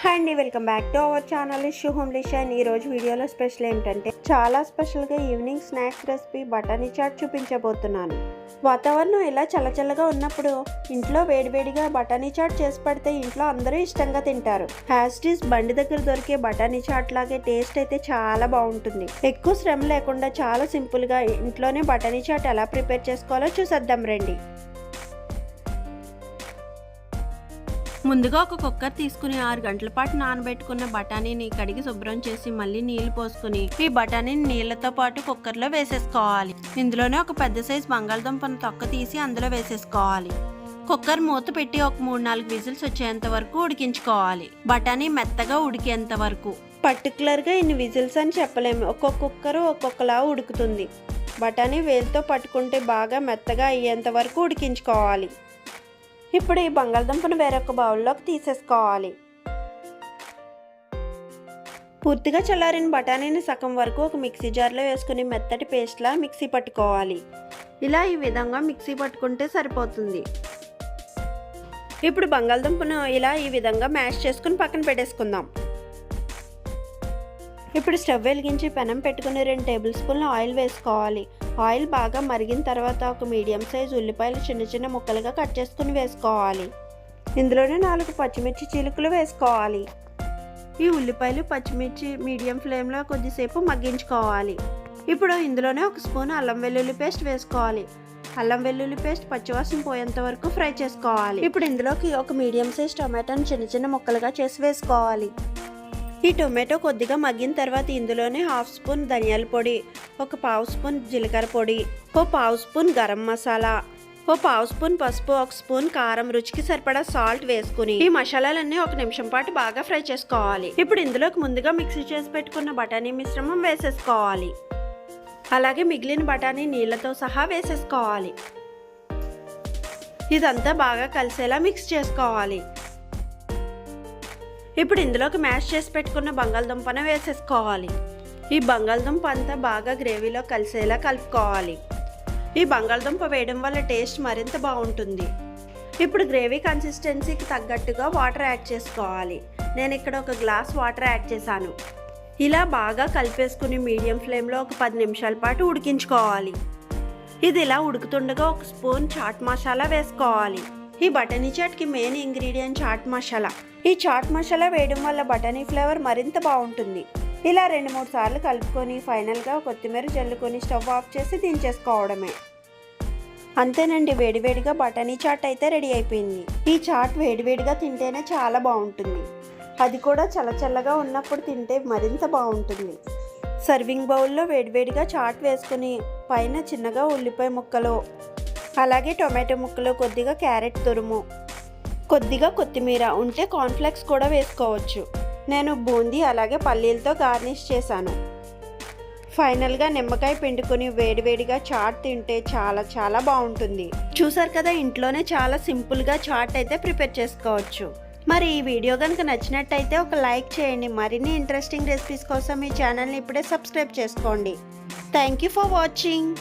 Hi అండి welcome back to our channel shoe హోమ్ లిషన్ ఈ రోజు వీడియోలో స్పెషల్ ఏంటంటే చాలా స్పెషల్గా ఈవినింగ్ స్నాక్స్ రెసిపీ బటానీ చాట్ చూపించబోతున్నాను. వాతావరణం ఇలా చల్లచల్లగా ఉన్నప్పుడు ఇంట్లో వేడివేడిగా బటానీ చాట్ చేసి పడితే ఇంట్లో అందరూ ఇష్టంగా తింటారు. హ్యాస్టీస్ బండి దగ్గర దొరికే బటానీ చాట్ లాగే టేస్ట్ అయితే చాలా బాగుంటుంది. ఎక్కువ శ్రమ లేకుండా చాలా సింపుల్గా ఇంట్లోనే బటానీ చాట్ ఎలా ప్రిపేర్ చేసుకోవాలో చూసేద్దాం రండి. ముందుగా ఒక కుక్కర్ తీసుకుని ఆరు గంటల పాటు నానబెట్టుకున్న బఠానీని కడిగి శుభ్రం చేసి మళ్ళీ నీళ్ళు పోసుకుని ఈ బఠానీని నీళ్ళతో పాటు కుక్కర్లో వేసేసుకోవాలి. ఇందులోనే ఒక పెద్ద సైజ్ బంగాళదుంపను తొక్క తీసి అందులో వేసేసుకోవాలి. కుక్కర్ మూత పెట్టి ఒక మూడు నాలుగు విజిల్స్ వచ్చేంత వరకు ఉడికించుకోవాలి. బఠానీ మెత్తగా ఉడికేంత వరకు. పర్టికులర్గా ఇన్ని విజిల్స్ అని చెప్పలేము. ఒక్కొక్క కుక్కర్ ఒక్కొక్కలా ఉడుకుతుంది. బఠానీ వేలుతో పట్టుకుంటే బాగా మెత్తగా అయ్యేంత వరకు ఉడికించుకోవాలి. ఇప్పుడు ఈ బంగాళదుంపను వేరొక బౌల్లోకి తీసేసుకోవాలి. పూర్తిగా చల్లారిన బఠానీని సగం వరకు ఒక మిక్సీ జార్లో వేసుకుని మెత్తటి పేస్ట్లా మిక్సీ పట్టుకోవాలి. ఇలా ఈ విధంగా మిక్సీ పట్టుకుంటే సరిపోతుంది. ఇప్పుడు బంగాళదుంపను ఇలా ఈ విధంగా మ్యాష్ చేసుకుని పక్కన పెట్టేసుకుందాం. ఇప్పుడు స్టవ్ వెలిగించి పెనం పెట్టుకుని రెండు టేబుల్ స్పూన్ల ఆయిల్ వేసుకోవాలి. ఆయిల్ బాగా మరిగిన తర్వాత ఒక మీడియం సైజ్ ఉల్లిపాయలు చిన్న చిన్న ముక్కలుగా కట్ చేసుకుని వేసుకోవాలి. ఇందులోనే నాలుగు పచ్చిమిర్చి చిలుకలు వేసుకోవాలి. ఈ ఉల్లిపాయలు పచ్చిమిర్చి మీడియం ఫ్లేమ్లో కొద్దిసేపు మగ్గించుకోవాలి. ఇప్పుడు ఇందులోనే ఒక స్పూన్ అల్లం వెల్లుల్లి పేస్ట్ వేసుకోవాలి. అల్లం వెల్లుల్లి పేస్ట్ పచ్చివాసన పోయేంత వరకు ఫ్రై చేసుకోవాలి. ఇప్పుడు ఇందులోకి ఒక మీడియం సైజ్ టొమాటోని చిన్న చిన్న ముక్కలుగా చేసి వేసుకోవాలి. ఈ టొమాటో కొద్దిగా మగ్గిన తర్వాత ఇందులోనే హాఫ్ స్పూన్ ధనియాల పొడి ఒక పావు స్పూన్ జీలకర్ర పొడి ఓ పావు స్పూన్ గరం మసాలా ఓ పావు స్పూన్ పసుపు ఒక స్పూన్ కారం రుచికి సరిపడా సాల్ట్ వేసుకుని ఈ మసాలాలన్నీ ఒక నిమిషం పాటు బాగా ఫ్రై చేసుకోవాలి. ఇప్పుడు ఇందులోకి ముందుగా మిక్సీ చేసి పెట్టుకున్న బఠానీ మిశ్రమం వేసేసుకోవాలి. అలాగే మిగిలిన బఠానీ నీళ్ళతో సహా వేసేసుకోవాలి. ఇదంతా బాగా కలిసేలా మిక్స్ చేసుకోవాలి. ఇప్పుడు ఇందులోకి మ్యాష్ చేసి పెట్టుకున్న బంగాళదుంపన వేసేసుకోవాలి. ఈ బంగాళదుంప అంతా బాగా గ్రేవీలో కలిసేలా కలుపుకోవాలి. ఈ బంగాళదుంప వేయడం వల్ల టేస్ట్ మరింత బాగుంటుంది. ఇప్పుడు గ్రేవీ కన్సిస్టెన్సీకి తగ్గట్టుగా వాటర్ యాడ్ చేసుకోవాలి. నేను ఇక్కడ ఒక గ్లాస్ వాటర్ యాడ్ చేశాను. ఇలా బాగా కలిపేసుకుని మీడియం ఫ్లేమ్లో ఒక పది నిమిషాల పాటు ఉడికించుకోవాలి. ఇది ఇలా ఉడుకుతుండగా ఒక స్పూన్ చాట్ మసాలా వేసుకోవాలి. ఈ బటనీ చాట్కి మెయిన్ ఇంగ్రీడియంట్ చాట్ మసాలా. ఈ చాట్ మసాలా వేయడం వల్ల బటనీ ఫ్లేవర్ మరింత బాగుంటుంది. ఇలా రెండు మూడు సార్లు కలుపుకొని ఫైనల్గా కొత్తిమీర చల్లుకొని స్టవ్ ఆఫ్ చేసి దించేసుకోవడమే. అంతేనండి వేడివేడిగా బటానీ చాట్ అయితే రెడీ అయిపోయింది. ఈ చాట్ వేడివేడిగా తింటేనే చాలా బాగుంటుంది. అది కూడా చల్లచల్లగా ఉన్నప్పుడు తింటే మరింత బాగుంటుంది. సర్వింగ్ బౌల్లో వేడివేడిగా చాట్ వేసుకుని పైన చిన్నగా ఉల్లిపాయ ముక్కలు అలాగే టొమాటో ముక్కలు కొద్దిగా క్యారెట్ తురుము కొద్దిగా కొత్తిమీర ఉంటే కార్న్ఫ్లెక్స్ కూడా వేసుకోవచ్చు. నేను బూందీ అలాగే పల్లీలతో గార్నిష్ చేశాను. ఫైనల్గా నిమ్మకాయ పిండుకొని వేడివేడిగా చాట్ తింటే చాలా చాలా బాగుంటుంది. చూసారు కదా ఇంట్లోనే చాలా సింపుల్గా చాట్ అయితే ప్రిపేర్ చేసుకోవచ్చు. మరి ఈ వీడియో కనుక నచ్చినట్టయితే ఒక లైక్ చేయండి. మరిన్ని ఇంట్రెస్టింగ్ రెసిపీస్ కోసం ఈ ఛానల్ని ఇప్పుడే సబ్స్క్రైబ్ చేసుకోండి. Thank you for watching.